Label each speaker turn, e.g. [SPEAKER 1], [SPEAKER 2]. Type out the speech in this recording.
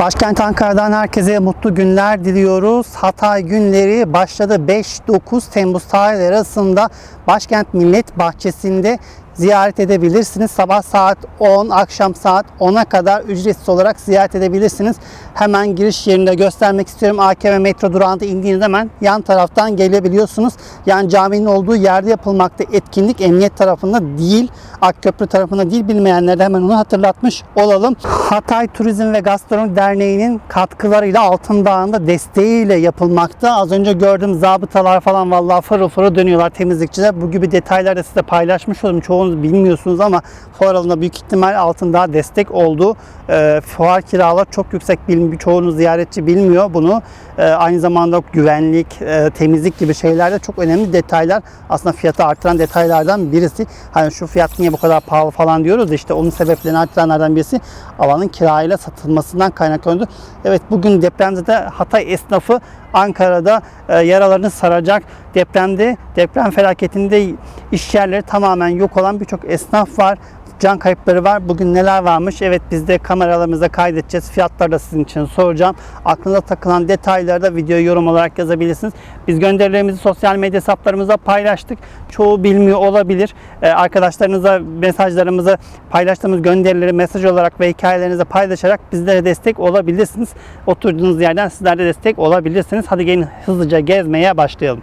[SPEAKER 1] Başkent Ankara'dan herkese mutlu günler diliyoruz. Hatay günleri başladı. 5-9 Temmuz tarihleri arasında Başkent Millet Bahçesi'nde ziyaret edebilirsiniz. Sabah saat 10, akşam saat 10'a kadar ücretsiz olarak ziyaret edebilirsiniz. Hemen giriş yerinde göstermek istiyorum. AKM metro durağında indiğiniz hemen yan taraftan gelebiliyorsunuz. Yani caminin olduğu yerde yapılmakta etkinlik emniyet tarafında değil, Akköprü tarafında değil bilmeyenlere de hemen onu hatırlatmış olalım. Hatay Turizm ve Gastronomi Derneği'nin katkılarıyla Altın Dağı'nda desteğiyle yapılmakta. Az önce gördüğüm zabıtalar falan vallahi fırıl fırıl dönüyorlar temizlikçiler. Bu gibi detayları da size paylaşmış oldum. Çoğunuz bilmiyorsunuz ama fuar alanında büyük ihtimal Altın Dağ destek oldu. E, fuar kiralar çok yüksek. Bilmi, çoğunuz ziyaretçi bilmiyor bunu. E, aynı zamanda güvenlik, e, temizlik gibi şeylerde çok önemli detaylar. Aslında fiyatı artıran detaylardan birisi. Hani şu fiyat niye bu kadar pahalı falan diyoruz da işte onun sebeplerini artıranlardan birisi alanın kirayla satılmasından kaynaklanıyor. Evet bugün depremde Hatay esnafı Ankara'da e, yaralarını saracak. Depremde, deprem felaketinde iş yerleri tamamen yok olan birçok esnaf var can kayıpları var. Bugün neler varmış? Evet biz de kameralarımızda kaydedeceğiz. Fiyatları da sizin için soracağım. Aklınıza takılan detayları da video yorum olarak yazabilirsiniz. Biz gönderilerimizi sosyal medya hesaplarımızda paylaştık. Çoğu bilmiyor olabilir. Ee, arkadaşlarınıza mesajlarımızı paylaştığımız gönderileri mesaj olarak ve hikayelerinizi paylaşarak bizlere destek olabilirsiniz. Oturduğunuz yerden sizler de destek olabilirsiniz. Hadi gelin hızlıca gezmeye başlayalım.